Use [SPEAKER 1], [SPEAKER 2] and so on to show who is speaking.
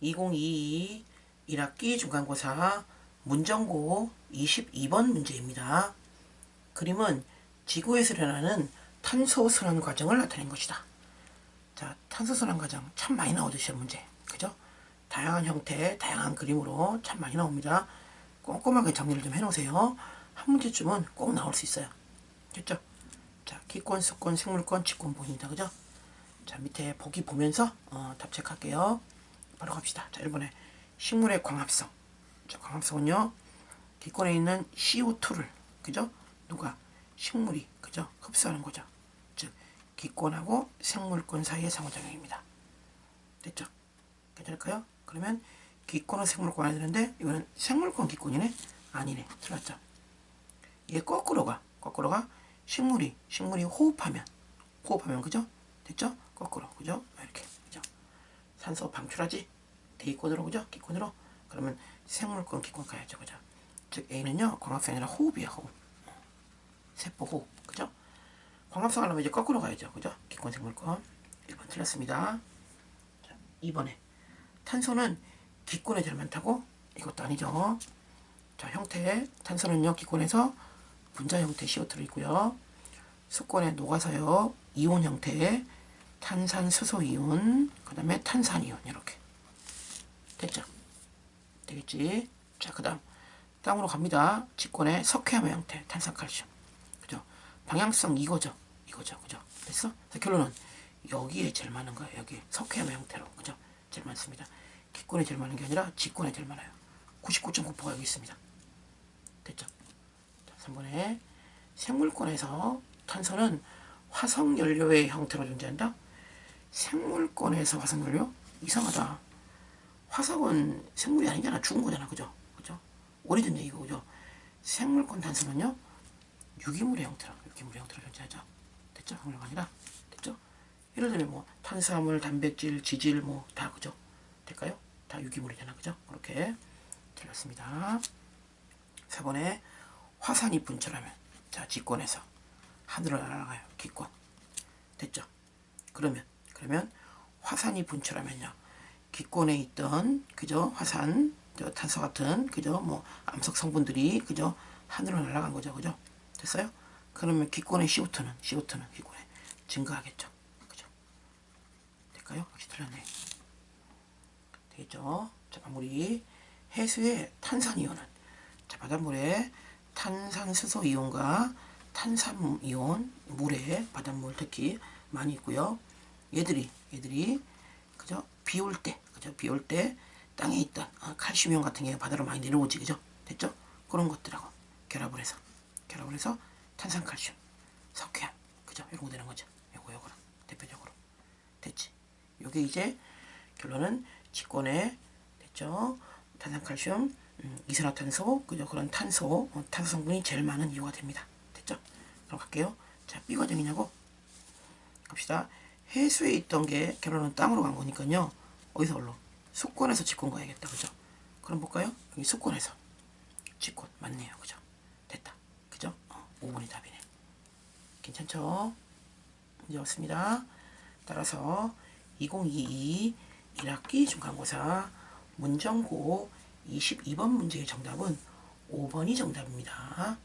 [SPEAKER 1] 2022 1학기 중간고사 문정고 22번 문제입니다. 그림은 지구에서 일어나는 탄소 순환 과정을 나타낸 것이다. 자, 탄소 순환 과정 참 많이 시험 문제. 그죠? 다양한 형태, 다양한 그림으로 참 많이 나옵니다. 꼼꼼하게 정리를 좀 해놓으세요. 한 문제쯤은 꼭 나올 수 있어요. 됐죠? 자, 기권, 수권, 생물권, 직권 보입니다. 그죠? 자, 밑에 보기 보면서 어, 답 체크할게요. 바로 갑시다. 자, 1번에 식물의 광합성. 자, 광합성은요. 기권에 있는 CO2를 그죠? 누가 식물이 그죠? 흡수하는 거죠. 즉 기권하고 생물권 사이의 상호작용입니다. 됐죠? 괜찮을까요? 그러면 기권은 생물권 안 되는데 이거는 생물권 기권이네? 아니네. 틀렸죠? 얘 거꾸로가 거꾸로가 식물이 식물이 호흡하면 호흡하면 그죠? 됐죠? 거꾸로 그죠? 산소 방출하지 대기권으로 그죠? 기권으로 그러면 생물권 기권 가야죠 그죠? 즉 A는요 광합성이 아니라 호흡이야 호흡 세포 호흡 그죠? 광합성 하려면 이제 거꾸로 가야죠 그죠? 기권 생물권 1번 틀렸습니다 자, 2번에 탄소는 기권에 제일 많다고? 이것도 아니죠 자 형태 탄소는요 기권에서 분자 형태 CO2를 있고요 수권에 녹아서요 이온 형태의 탄산 수소 이온 그 다음에 탄산 이온 이렇게. 됐죠? 되겠지? 자 그 다음 땅으로 갑니다. 직권에 석회암 형태 탄산칼슘. 그죠? 방향성 이거죠? 이거죠? 그죠? 됐어? 결론은 여기에 제일 많은 거예요. 여기 석회암 형태로. 그죠? 제일 많습니다. 기권에 제일 많은 게 아니라 직권에 제일 많아요. 99.9%가 여기 있습니다. 됐죠? 자, 3번에 생물권에서 탄소는 화석연료의 형태로 존재한다 생물권에서 화석연료 이상하다. 화석은 생물이 아니잖아. 죽은 거잖아. 그죠? 그죠? 오래된 얘기고 그죠? 생물권 탄소는요? 유기물의 형태로 유기물의 형태로 존재하죠 됐죠? 생물가 아니라? 됐죠? 예를 들면 뭐 탄수화물 단백질 지질 뭐 다 그죠? 될까요? 다 유기물이잖아. 그죠? 그렇게 틀렸습니다. 4번에 화산이 분출하면 자 직권에서 하늘을 날아가요. 기권. 됐죠? 그러면 그러면 화산이 분출하면요. 기권에 있던 그죠? 화산 저 탄소 같은 그죠? 뭐 암석 성분들이 그죠? 하늘로 날아간 거죠. 그죠? 됐어요? 그러면 기권의 CO2는 CO2는 기권에 증가하겠죠. 그죠? 될까요? 역시 틀렸네. 되겠죠? 자 마무리. 해수의 탄산 이온은? 자 바닷물에 탄산수소 이온과 탄산 이온 물에 바닷물 특히 많이 있고요 얘들이 얘들이 그죠? 비 올 때 그죠? 비 올 때 땅에 있던 아, 칼슘이온 같은 게 바다로 많이 내려오지 그죠? 됐죠? 그런 것들하고 결합을 해서 결합을 해서 탄산칼슘 석회암 그죠? 이런 거 되는 거죠. 요거 요거랑 대표적으로. 됐지? 요게 이제 결론은 직권에 됐죠? 탄산칼슘 음, 이산화탄소 그죠? 그런 탄소 어, 탄소 성분이 제일 많은 이유가 됩니다. 됐죠? 그럼 갈게요. 자 B 과정이냐고? 갑시다 해수에 있던 게 결론은 땅으로 간 거니까요. 어디서 올로? 수권에서 직권 가야겠다. 그죠? 그럼 볼까요? 여기 수권에서. 직권. 맞네요. 그죠? 됐다. 그죠? 어, 5번이 답이네. 괜찮죠? 문제 없습니다. 따라서 2022 1학기 중간고사 문정고 22번 문제의 정답은 5번이 정답입니다.